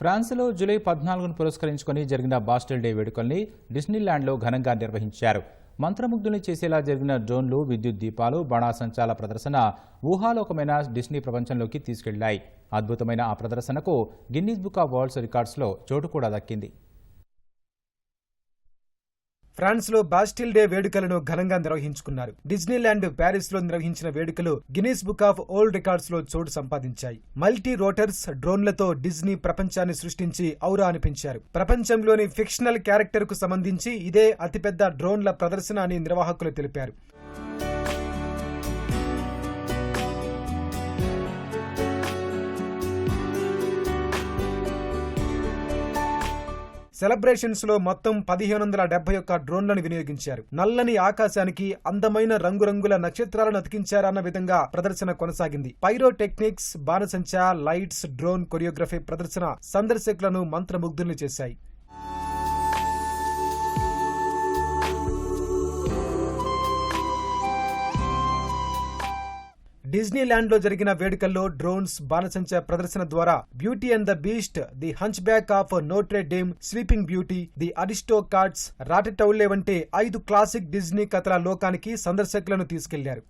ఫ్రాన్స్లో జూలై పద్నాలుగును పురస్కరించుకొని జరిగిన బాస్టల్ డే వేడుకల్ని డిస్నీల్యాండ్లో ఘనంగా నిర్వహించారు. మంత్రముగ్ధుల్ని చేసేలా జరిగిన డ్రోన్లు విద్యుత్ దీపాలు బాణాసంచాల ప్రదర్శన ఊహాలోకమైన డిస్నీ ప్రపంచంలోకి తీసుకెళ్ళాయి. అద్భుతమైన ఆ ప్రదర్శనకు గిన్నీస్ బుక్ ఆఫ్ వరల్డ్స్ రికార్డ్స్లో చోటు కూడా దక్కింది. ఫ్రాన్స్లో బాస్టిల్ డే వేడుకలను ఘనంగా నిర్వహించుకున్నారు. డిజ్నీల్యాండ్ ప్యారిస్లో నిర్వహించిన వేడుకలు గినీస్ బుక్ ఆఫ్ ఓల్డ్ రికార్డ్స్లో చోటు సంపాదించాయి. మల్టీ రోటర్స్ డ్రోన్లతో డిజ్నీ ప్రపంచాన్ని సృష్టించి ఔరా అనిపించారు. ప్రపంచంలోని ఫిక్షనల్ క్యారెక్టర్కు సంబంధించి ఇదే అతిపెద్ద డ్రోన్ల ప్రదర్శన అని నిర్వాహకులు తెలిపారు. సెలబ్రేషన్స్లో మొత్తం పదిహేను వందల డెబ్బై ఒక్క డ్రోన్లను వినియోగించారు. నల్లని ఆకాశానికి అందమైన రంగురంగుల నక్షత్రాలను అతికించారన్న విధంగా ప్రదర్శన కొనసాగింది. పైరో టెక్నిక్స్ బాణసంచా లైట్స్ డ్రోన్ కొరియోగ్రఫీ ప్రదర్శన సందర్శకులను మంత్రముగ్ధుల్ని చేశాయి. డిజ్నీల్యాండ్లో జరిగిన వేడుకల్లో డ్రోన్స్ బాణసంచ ప్రదర్శన ద్వారా beauty and the beast the hunchback of Notre Dame sleeping beauty the Aristocats Ratatouille వంటి ఐదు క్లాసిక్ డిజ్నీ కథల లోకానికి సందర్శకులను తీసుకెళ్ళారు.